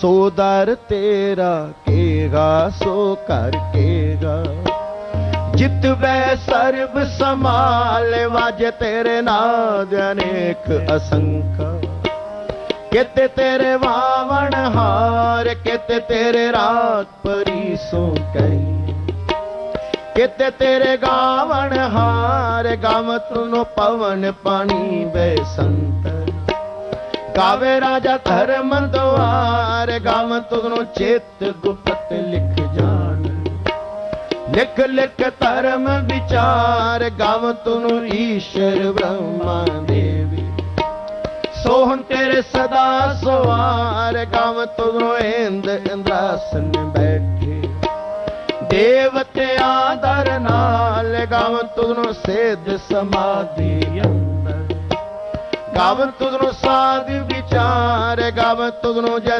ਸੋ ਦਰ ਤੇਰਾ ਕੇਗਾ, ਸੋ ਕਰ ਕੇਗਾ। ਜਿਤ ਬੈ ਸਰਬ ਸਮਾਲ ਵਜ ਤੇਰੇ ਨਾਦ ਅਨੇਕ ਅਸੰਖਾ। ਕਿਤੇ ਤੇਰੇ ਵਾਵਣ ਹਾਰ, ਕਿਤੇ ਤੇਰੇ ਰਾਤ ਪਰੀ ਸੋ ਕਹੀ ਕਿਤੇ ਤੇਰੇ ਗਾਵਣ ਹਾਰ, ਗਾਵਤ ਨੂੰ ਪਵਨ ਪਾਣੀ ਬੈਸੰਤਰ ਗਾਵੇ ਰਾਜਾ ਧਰਮ ਦੁਆਰ ਗਾਵ ਨੂੰ ਚੇਤ ਗੁਪਤ ਲਿਖ ਜਾਣ। ਲਿਖ ਲਿਖ ਧਰਮ ਵਿਚਾਰ ਗਾਵਤ ਨੂੰ ਈਸ਼ਰ ਬ੍ਰਹਮਾ ਦੇਵੀ। ਸੋਹਣ ਤੇਰੇ ਸਦਾ ਸਵਾਰ, ਗਾਵ ਨੂੰ ਇੰਦ ਇੰਦਰਾਸਨ ਬੈਠੇ। ਦੇਵਤਿਆਂ ਦਰ ਨਾਲ ਗਾਵਤ ਨੂੰ ਸੇਧ ਸਮਾਧੀ ਅੰਦਰ ਗਾਵਤ ਨੂੰ ਸਾਧ ਵਿਚਾਰ ਗਾਵਤ ਨੂੰ ਜੈ